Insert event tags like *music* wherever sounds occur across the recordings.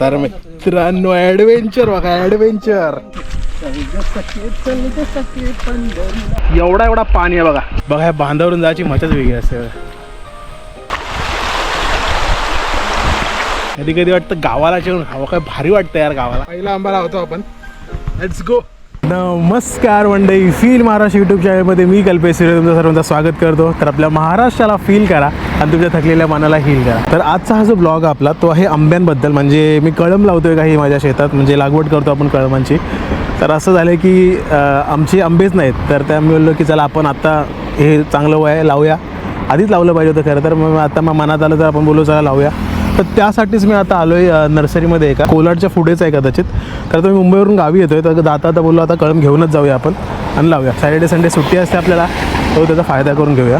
तर मित्रांनो ऍडव्हेंचर बघा ॲडव्हेंचर एवढा एवढा पाणी आहे बघा. बघा ह्या बांधावरून जायची मजाच वेगळी असते कधी कधी वाटतं गावाला जेवण हवं. काय भारी वाटतं यार गावाला. पहिला आंबा लावतो आपण. लेट्स गो नमस्कार मंडई फील महाराष्ट्र यूट्यूब चॅनलमध्ये मी कल्पेश सिरे तुमचं सर्वांचं स्वागत करतो. तर आपल्या महाराष्ट्राला फील करा आणि तुमच्या थकलेल्या मनाला हील करा. तर आजचा हा जो ब्लॉग आपला तो आहे आंब्यांबद्दल. म्हणजे मी कळम लावतोय काही माझ्या शेतात म्हणजे लागवड करतो आपण कळमांची तर असं झालं की आमचे आंबेच नाहीत. तर त्यामुळे बोललो की चला आपण आत्ता हे चांगलं वय लावूया. आधीच लावलं पाहिजे होतं खरं तर मग आता मग मनात आलं तर आपण बोलू चला लावूया. तर त्यासाठीच मी आता आलो आहे नर्सरीमध्ये एका. कोलाडच्या पुढेच आहे कदाचित. कारण तर मी मुंबईवरून गावी येतो आहे तर जाता आता बोललो आता कळम घेऊनच जाऊया आपण आणि लावूया. सॅटर्डे संडे सुट्टी असते आपल्याला तो त्याचा फायदा करून घेऊया.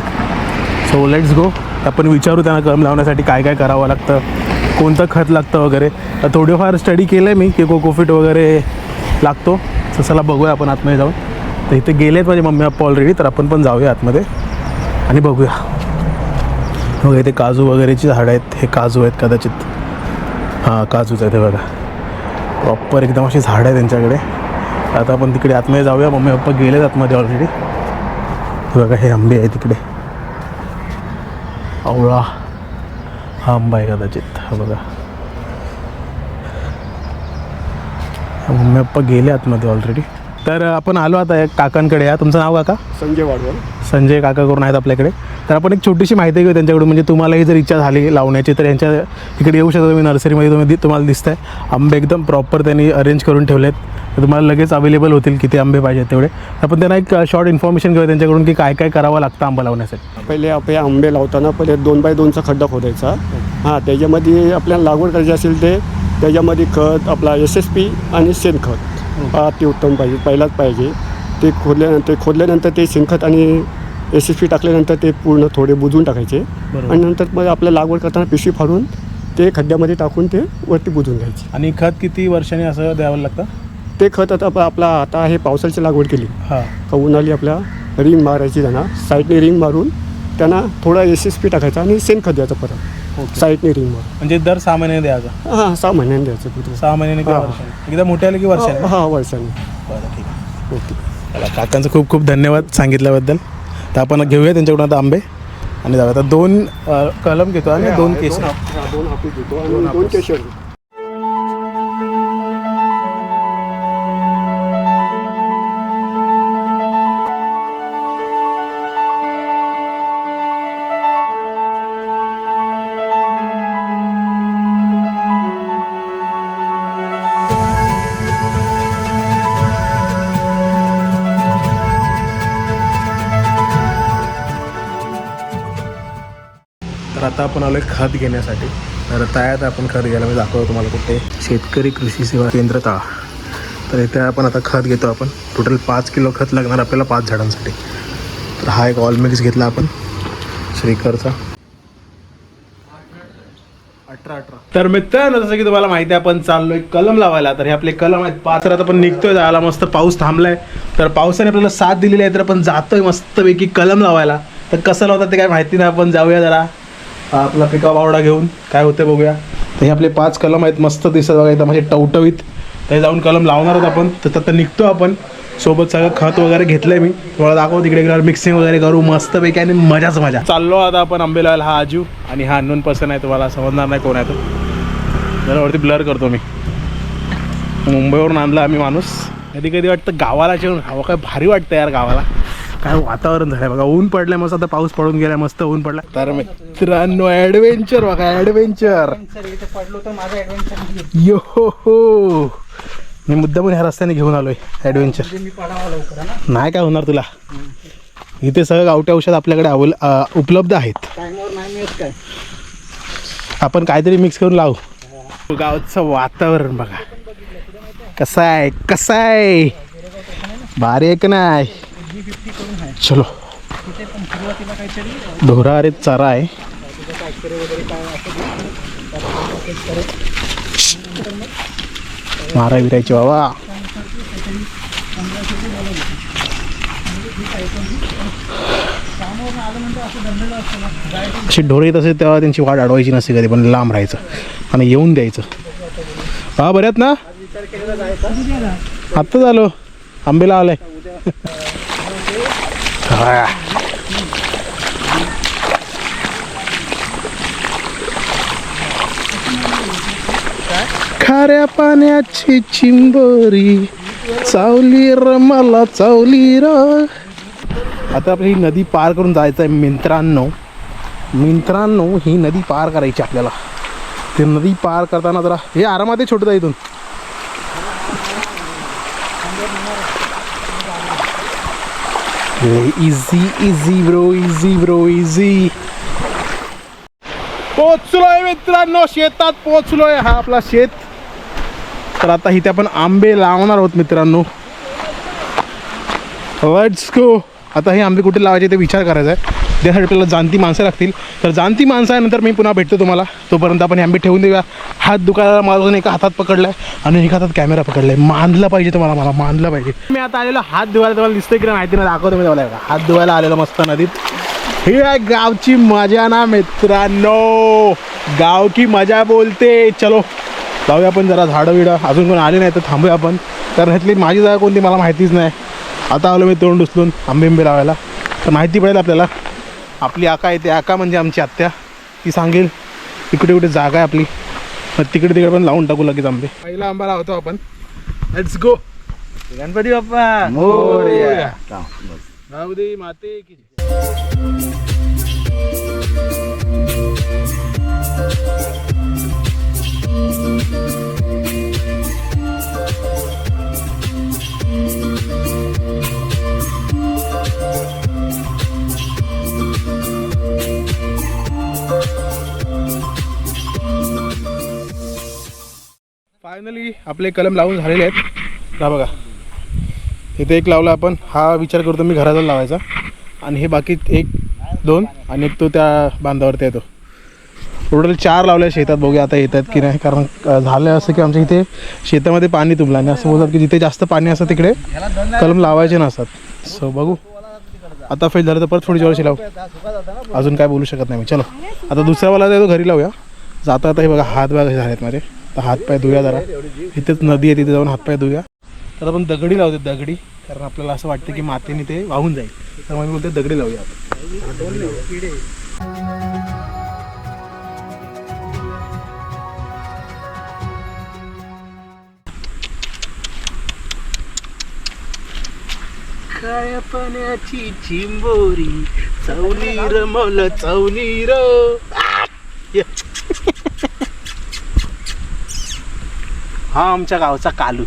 सो लेट्स गो आपण विचारू त्यांना कळम लावण्यासाठी काय काय करावं लागतं कोणतं खत लागतं वगैरे. तर थोडंफार स्टडी केलं आहे मी की कोकोफिट वगैरे लागतो. तर चला बघूया आपण आतमध्ये जाऊन. तर इथे गेलेत माझे मम्मी पप्पा ऑलरेडी तर आपण पण जाऊया आतमध्ये आणि बघूया. बघा इथे काजू वगैरेची झाडं आहेत हे काजू आहेत कदाचित. हां काजूच आहेत ते बघा. प्रॉपर एकदम अशी झाडं आहे त्यांच्याकडे. आता आपण तिकडे आतमध्ये जाऊया. मम्मी पप्पा गेलेत आतमध्ये ऑलरेडी बघा हे आंबे आहे तिकडे. आवळा. हा आंबा आहे कदाचित. हा बघा. मम्मी पप्पा गेले आतमध्ये ऑलरेडी तर आपण आलो आता एक काकांकडे. या तुमचं नाव काका? संजय वाडवळ. संजय काका करून आहेत आपल्याकडे. तर आपण एक छोटीशी माहिती घेऊ त्यांच्याकडून. म्हणजे तुम्हालाही जर इच्छा झाली लावण्याची तर यांच्या इकडे येऊ शकता तुम्ही नर्सरीमध्ये. तुम्ही तुम्हाला दिसत आहे आंबे एकदम प्रॉपर त्यांनी अरेंज करून ठेवले आहेत तर तुम्हाला लगेच अवेलेबल होतील किती आंबे पाहिजेत तेवढे. आपण त्यांना एक शॉर्ट इन्फॉर्मेशन घेऊया त्यांच्याकडून की काय काय करावं लागतं आंबा लावण्यासाठी. पहिले आपले आंबे लावताना पहिले दोन बाय दोनचा खड्डा खोदायचा. हां त्याच्यामध्ये आपल्याला लागवड करायची असेल ते त्याच्यामध्ये खत आपला एस एस पी आणि शेणखत. हा ते उत्तम पाहिजे पहिलाच पाहिजे. ते खोदल्यानंतर खोदल्यानंतर ते शेणखत आणि एस एस पी टाकल्यानंतर ते पूर्ण थोडे बुजवून टाकायचे. आणि नंतर मग आपल्या लागवड करताना पिशवी फाडून ते खड्ड्यामध्ये टाकून ते वरती बुजवून घ्यायचे. आणि खत किती वर्षांनी असं द्यावं लागतं? ते खत आता आप- आपला आता हे पावसाची लागवड केली. हां. का उन्हाळी आपल्या रिंग मारायची त्यांना. साईडने रिंग मारून त्यांना थोडा एस एस पी टाकायचा आणि शेणखत द्यायचं परत. ओके रिंग मारून म्हणजे दर सहा महिन्याने द्यायचं? हां सहा महिन्याने द्यायचं कुठं? सहा महिन्याने किंवा हां. वर्षाने? एकदा मोठे आले की वर्षाने? हां वर्षाने. बरं ठीक आहे. ओके. चला काकांचं खूप खूप धन्यवाद सांगितल्याबद्दल. तर आपण घेऊया त्यांच्याकडून आता आंबे. आणि जाऊया आता दोन अ, कलम घेतो आणि दोन केस हा, दोन हापूस देतो आणि दोन केशर. आता आपण आलोय खत घेण्यासाठी. तर तयार आपण खत घ्यायला. मी दाखवतो तुम्हाला कुठे शेतकरी कृषी सेवा केंद्र तळा. तर इथे आपण आता खत घेतो आपण. टोटल पाच किलो खत लागणार आपल्याला पाच झाडांसाठी. तर हा एक ऑल मिक्स घेतला आपण. श्रीकरचा. अठरा अठरा. तर मित्रांनो जसं की तुम्हाला माहिती आहे आपण चाललोय कलम लावायला. तर हे आपले कलम आहेत. पाच तर आता आपण निघतोय. जायला मस्त पाऊस थांबलाय. तर पावसाने आपल्याला साथ दिलेली आहे तर आपण जातोय मस्तपैकी कलम लावायला. तर कसं लावतात ते काय माहिती नाही. आपण जाऊया जरा. आपला पिका बावडा घेऊन काय होतं बघूया. तर हे आपले पाच कलम आहेत मस्त दिसत बघा एकदम असे टवटवीत. ते जाऊन कलम लावणार आहोत आपण. तर आता निघतो आपण. सोबत सगळं खत वगैरे घेतलंय मी. तुम्हाला दाखव तिकडे गेल्यावर मिक्सिंग वगैरे करू मस्तपैकी आणि मजाच मजा. चाललो आता आपण आंबेलाल हा आजू आणि हा अननोन पर्सन आहे तुम्हाला समजणार नाही कोण आहे तो. जरा वरती ब्लर करतो मी. मुंबईवरून आणला आम्ही माणूस. कधी कधी वाटतं गावाला जेवण हवं काय भारी वाटतं यार गावाला. काय वातावरण झालंय बघा. ऊन पडलंय मस्त आता पाऊस पडून गेलाय मस्त ऊन पडला तर मित्रांनो ऍडव्हेंचर बघा ऍडव्हेंचर यो हो हो मी मुद्दामून ह्या रस्त्याने घेऊन आलोय ऍडव्हेंचर नाही काय होणार तुला. इथे सगळं गावठी औषध आपल्याकडे अवेल उपलब्ध आहेत. आपण काहीतरी मिक्स करून लावू. गावचं वातावरण बघा. कसं आहे? कसं आहे? आहे. चलो. ढोरा अरे चारा आहे. मारा विरायचे बाबा. अशी ढोरे येत असेल तेव्हा त्यांची वाट अडवायची नसते कधी पण लांब राहायचं आणि येऊन द्यायचं. हा बऱ्यात ना? आत्ता झालो. आंबेला आलाय. खाऱ्या पाण्याची चिंबोरी चावली र मला चावली र. आता आपली नदी पार करून जायचं आहे मित्रांनो. मिंत्रांनो ही नदी पार करायची आपल्याला. ते नदी पार करताना जरा हे आरामात आहे छोटं इथून. Easy easy bro easy bro easy पोचलोय मित्रांनो शेतात पोचलोय हा आपला शेत. तर आता इथे आपण आंबे लावणार आहोत मित्रांनो. लेट्स गो आता हे आंबे कुठे लावायचे ते विचार करायचा आहे. त्यासाठी आपल्याला जाणती माणसं लागतील. तर जाणती माणसं आहे नंतर मी पुन्हा भेटतो तुम्हाला. तोपर्यंत आपण हे आंबे ठेवून देऊया. हात दुकानाला माझं एका हातात पकडलाय आणि एका हातात कॅमेरा पकडलाय. मानलं पाहिजे तुम्हाला मला मानलं पाहिजे. मी आता आलेलो हात धुवायला तुम्हाला दिसतंय की नाही माहिती नाही दाखवतो मी तुम्हाला हात धुवायला आलेलो मस्त नदीत. ही आहे गावची मजा ना मित्रांनो. गाव की मजा बोलते. चलो जाऊया आपण जरा झाडं विडं अजून कोण आले नाही तर थांबूया आपण. कारण ह्यातली माझी जागा कोणती मला माहितीच नाही. आता आलो मी तोंड उचलून आंबे आंबे लावायला. तर माहिती पडेल आपल्याला. आपली आका येते. आका म्हणजे आमची आत्या. ती सांगेल इकडे कुठे जागा आहे आपली. मग तिकडे तिकडे पण लावून टाकू लगेच आंबे. पहिला आंबा लावतो आपण. Let's go Ganpati Bappa. Morya. राहू दे माते की फायनली आपले कलम लावून झालेले आहेत. हा बघा. इथे एक लावला आपण. हा विचार करतो मी घराचा लावायचा. आणि हे बाकी एक दोन आणि एक तो त्या बांधावरती येतो टोटल चार लावल्या शेतात. बघूया आता येतात की नाही. कारण झालं असं की आमच्या इथे शेतामध्ये पाणी तुंबलं आणि असं बोलतात की जिथे जास्त पाणी असतं तिकडे कलम लावायचे नसतात. सो बघू. आता फेल झालं तर परत थोडी वर्षी लावू. अजून काय बोलू शकत नाही मी. चलो. आता दुसऱ्यावाला तो घरी लावूया. जाता आता हे बघा हात बघा झाले आहेत माझे. तर हातपाय धुया जरा. इथेच नदी आहे तिथे जाऊन हातपाय धुया. तर आपण दगडी लावते दगडी. कारण आपल्याला असं वाटतं की मातीने ते वाहून जाईल. तर मग मी बोलते दगडी लावूया काय पाण्याची चिंबोरी चवनी र मौल र आ! ये. हा आमच्या गावचा कालू.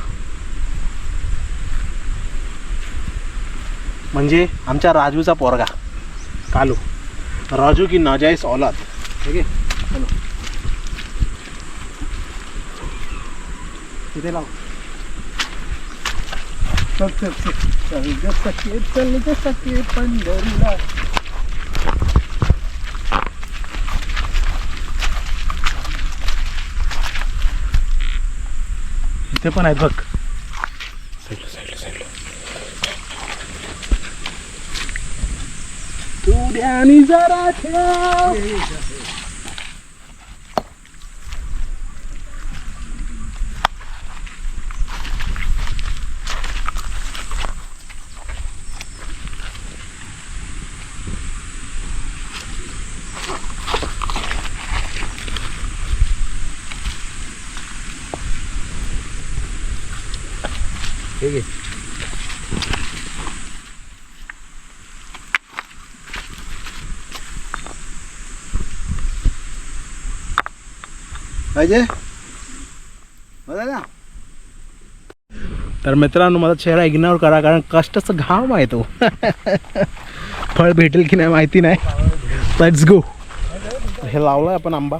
म्हणजे आमच्या राजूचा पोरगा कालू. राजू की नाजायस औलाद. ठीक आहे? तिथे लाव. चल चल चल. चल ग सखे चल ग सखे पंढरीला. ते पण आहेत बघ. साईडला साईडला साईडला तुड्यानी जरा ठेव ठीक आहे. पाहिजे? ना. तर मित्रांनो माझा चेहरा इग्नोर करा कारण कष्टाचा घाम आहे तो. फळ भेटेल की नाही माहिती नाही. लेट्स गो हे लावलाय आपण आंबा.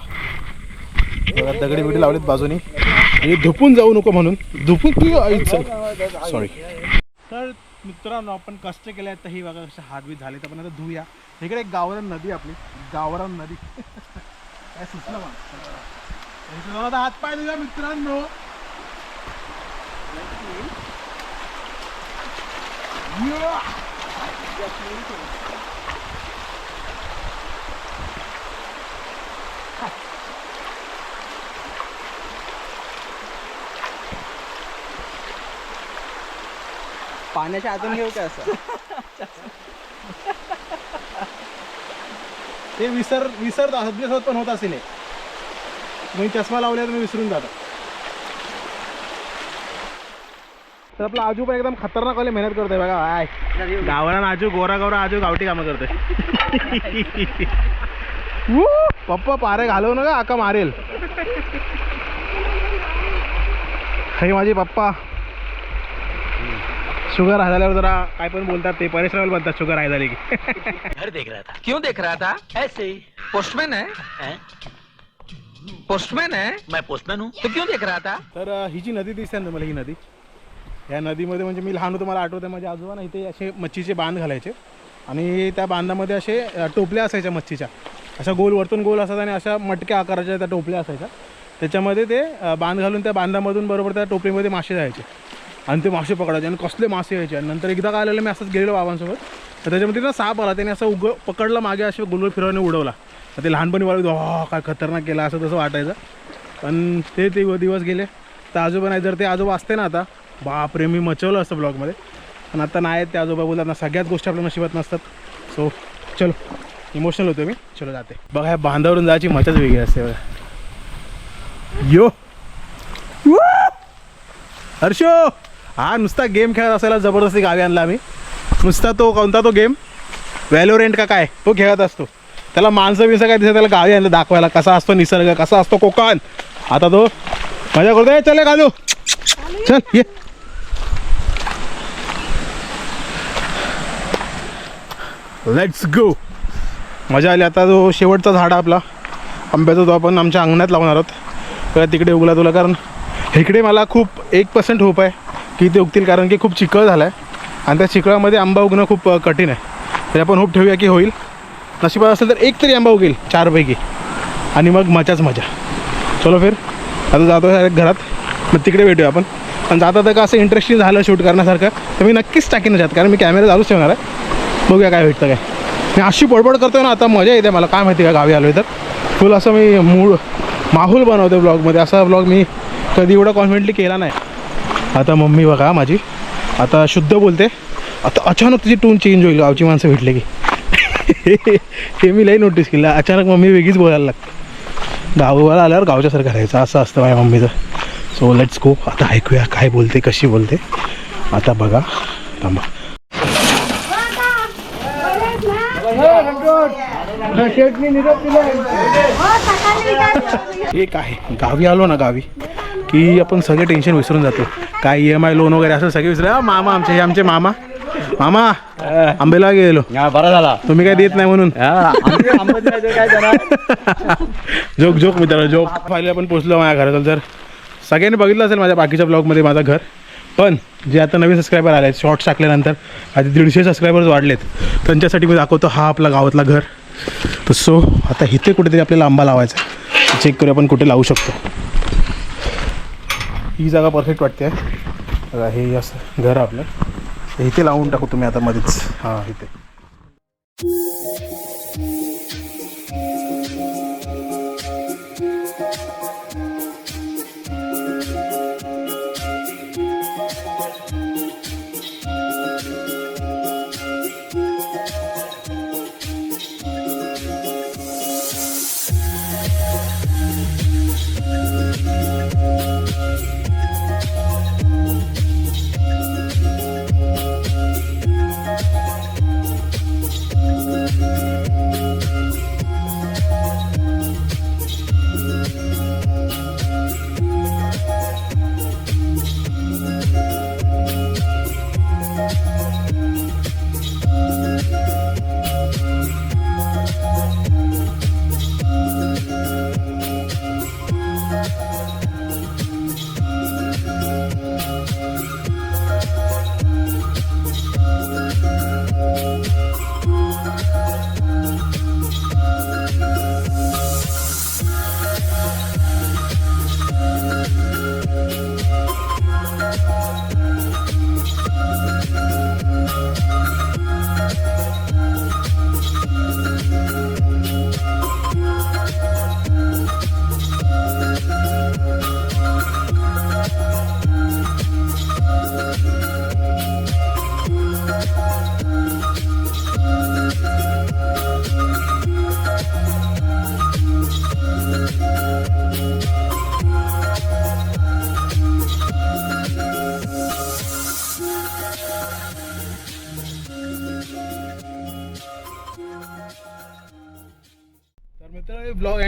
दगडी बिडी लावलीत बाजूनी. हे धुपून जाऊ नको म्हणून. धुपून तू आईचं सॉरी तर मित्रांनो आपण कष्ट केले आहेत तर ही बघा कसे हातबीत झाले. तर आपण आता धुया इकडे एक गावरान नदी आपली. गावरान नदी. काय सुचलं मग आता हात पाय धुया मित्रांनो. पाण्याच्या आतून घेऊ का असं? ते विसर विसरत अभ्यासात पण होत असेल मी चष्मा लावले तर मी विसरून जातो. तर आपला आजू पण एकदम खतरनाक वाले मेहनत करतोय बघा आय. गावरान आजू गोरा गोरा आजू गावठी कामं करतोय. पप्पा पारे घालव ना का आका मारेल. हे माझे पप्पा. शुगर हाय झाल्यावर जरा काय पण बोलतात ते परेशान बनतात शुगर हाय झाली की. घर देख रहा था. क्यों देख रहा था? ऐसे ही. पोस्टमैन है? पोस्टमैन है? मैं पोस्टमैन हूँ। तो क्यों देख रहा था? तर अ, ही जी नदी दिसते ना तुम्हाला ही नदी. या नदीमध्ये म्हणजे मी लहान होतो मला आठवतं माझे आजोबा ना इथे असे मच्छीचे बांध घालायचे. आणि त्या बांधामध्ये असे अ, टोपल्या असायच्या मच्छीच्या. अशा गोल वरतून गोल असतात आणि अशा मटक्या आकाराच्या त्या टोपल्या असायच्या. त्याच्यामध्ये ते अ, बांध घालून त्या बांधामधून बरोबर त्या टोपलीमध्ये मासे जायचे. आणि ते मासे पकडायचे आणि कसले मासे यायचे. आणि नंतर एकदा काय आलेलं मी असंच गेलेलो बाबांसोबत. तर त्याच्यामध्ये ना साप आला त्याने असं उग पकडलं मागे असे गोलगोल फिरवणे उडवला. तर ते लहानपणी वाटत काय खतरनाक केला असं तसं वाटायचं. पण ते ते दिवस गेले. तर आजोबा नाही जर ते आजोबा असते ना आता बापरे मी मचवलं असतं ब्लॉगमध्ये. पण आता नाही आहेत ते आजोबा बोलतात ना सगळ्याच गोष्टी आपल्या नशिबात नसतात. सो चलो इमोशनल होतो मी. चलो जाते. बघा ह्या बांधावरून जायची मजाच वेगळी असते बघा. यो! वू! हर्षो! हा नुसता गेम खेळत असायला जबरदस्ती गावी आणला आम्ही. नुसता तो कोणता तो गेम? व्हॅलोरेंट का काय? तो खेळत असतो. त्याला माणसं बिसं काय दिसत त्याला गावी आणलं दाखवायला. कसा असतो निसर्ग कसा असतो कोकण? आता तो मजा करतो करतोय चले घालू चल ये. लेट्स गो मजा आली. आता जो शेवटचा झाड आहे आपला. आंब्याचा तो आपण आमच्या अंगणात लावणार आहोत. तिकडे उगला तुला कारण इकडे मला खूप एक पर्सेंट होप आहे. की ते उगतील? कारण की खूप चिखळ झाला आहे आणि त्या चिखळामध्ये आंबा उगणं खूप कठीण आहे. तर आपण होप ठेवूया की होईल. नशिबात असेल तर एक तरी आंबा उगेल चारपैकी. आणि मग मजाच मजा. चलो फिर. आता जातो घरात. मग तिकडे भेटूया आपण. पण जाता तर का असं इंटरेस्टिंग झालं शूट करण्यासारखं तर मी नक्कीच टाकीन त्यात कारण मी कॅमेरा चालूच ठेवणार आहे. बघूया काय भेटतं काय. मी अशी बडबड करतोय ना आता मजा येते मला. काय माहिती का गावी आलो तर. फुल असं मी मूळ माहोल बनवतो ब्लॉगमध्ये असा ब्लॉग मी कधी एवढा कॉन्फिडेंटली केला नाही. आता मम्मी बघा माझी. आता शुद्ध बोलते. आता अचानक तिची टोन चेंज होईल. गावची माणसं भेटले की. *laughs* हे मी लई नोटीस केलं. अचानक मम्मी वेगळीच बोलायला लागते. गावाला आल्यावर गावच्यासारखं राहायचं. असं असतं माझ्या मम्मीचं. सो लेट्स गो आता ऐकूया काय बोलते कशी बोलते. आता बघा. थांबा. एक आहे. गावी आलो ना गावी की आपण सगळे टेन्शन विसरून जातो. काय ई एम आय लोन वगैरे असं सगळे विसर मामा आमचे हे आमचे मामा. मामा आंबेला गेलो बरा झाला. तुम्ही काय देत नाही म्हणून. *laughs* जोक जोक मित्र जोक. फायनली आपण पोचलो माझ्या घरात जर सगळ्यांनी बघितलं असेल माझ्या बाकीच्या ब्लॉगमध्ये माझं घर. पण जे आता नवीन सबस्क्रायबर आले आहेत शॉर्ट्स टाकल्यानंतर आता दीडशे सबस्क्रायबर्स वाढलेत. त्यांच्यासाठी मी दाखवतो हा आपला गावातला घर. तर सो आता इथे कुठेतरी आपल्याला आंबा लावायचा चेक करू आपण कुठे लावू शकतो. ही जागा परफेक्ट वाटते. आहे हे असं घर आपलं. इथे लावून टाकू तुम्ही आता मध्येच. हां इथे.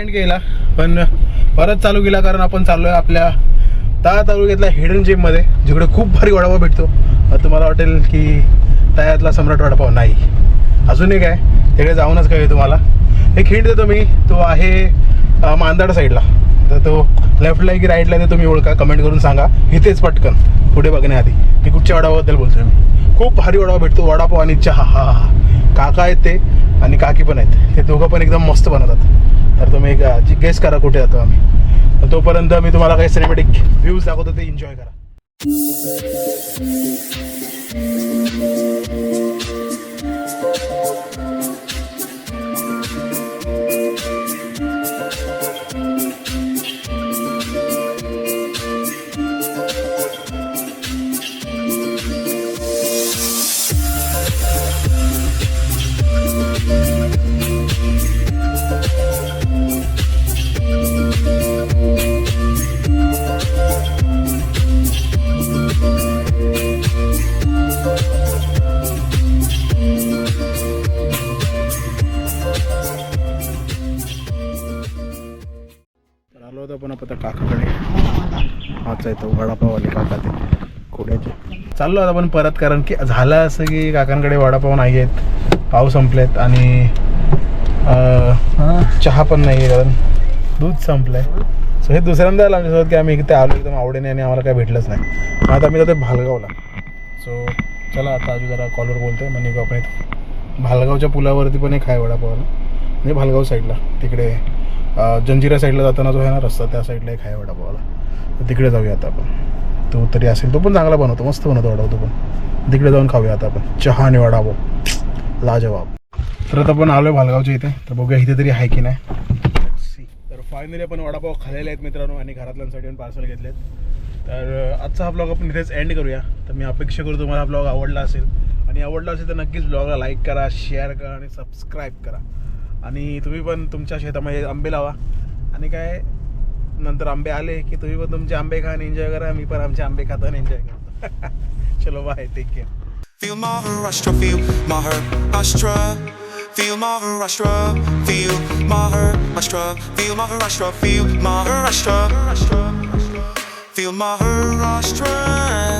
एंड केला पण परत चालू केला कारण आपण चाललोय आपल्या दहा तालुक्यातल्या हिडन जिममध्ये जिकडे खूप भारी वडापाव भेटतो. तुम्हाला वाटेल की तळ्यातला सम्राट वडापाव नाही. अजून एक आहे तिकडे जाऊनच कळेल तुम्हाला. एक हिंट देतो मी तो आहे मांदाड साईडला तर तो लेफ्टला की राईटला ते तुम्ही ओळखा कमेंट करून सांगा. इथेच पटकन पुढे बघण्याआधी. मी कुठच्या वडापावबद्दल बोलतोय मी. खूप भारी वडापाव भेटतो वडापाव आणि चहा. हा हा हा. काका आहेत ते आणि काकी पण आहेत. ते दोघं पण एकदम मस्त बनवतात. तर तुम्ही गेस करा कुठे जातो आम्ही. तोपर्यंत मी तुम्हाला काही सिनेमॅटिक व्ह्यूज दाखवतो ते एन्जॉय करा. तो वडापाववाले काका ते कोड्याचे. चाललो आता आपण परत कारण की झालं असं की काकांकडे वडापाव नाही आहेत. पाव संपलेत आणि अं, चहा पण नाही आहे कारण दूध संपलंय. सो हे दुसऱ्यांदा आलं आमच्यासोबत की आम्ही इथे आलो एकदम आवडीने आणि आम्हाला काही भेटलंच नाही. मग आता आम्ही जातो भालगावला. सो चला आता अजून जरा कॉलवर बोलतोय. मग निघू आपण इथं. भालगावच्या पुलावरती पण एक आहे वडापावला म्हणजे भालगाव साईडला तिकडे अं, जंजिरा साईडला जाताना जो आहे ना रस्ता त्या साईडला एक आहे वडापावला तर तिकडे जाऊया आता आपण. तो तरी असेल तो पण चांगला बनवतो मस्त बनवतो वडापाव तो पण. तिकडे जाऊन खाऊया आता आपण. चहा आणि वडापाव लाजवाब. तर आता आपण आलोय भालगावच्या इथे. तर बघूया इथे तरी आहे की नाही. तर फायनली आपण वडापाव खाल्लेले आहेत मित्रांनो आणि घरातल्यांसाठी पण पार्सल घेतलेत. तर आजचा हा ब्लॉग आपण इथेच एंड करूया. तर मी अपेक्षा करू तुम्हाला हा ब्लॉग आवडला असेल. आणि आवडला असेल तर नक्कीच ब्लॉगला लाईक करा शेअर करा आणि सबस्क्राईब करा. आणि तुम्ही पण तुमच्या शेतामध्ये आंबे लावा. आणि काय नंतर आंबे आले की तुम्ही पण तुमचे आंबे खा आणि एन्जॉय करा मी पण आमचे आंबे खातो आणि एन्जॉय करतो चलो bye take care Feel Maharashtra, feel Maharashtra. Feel Maharashtra, feel Maharashtra, feel Maharashtra, feel Maharashtra. Feel Maharashtra.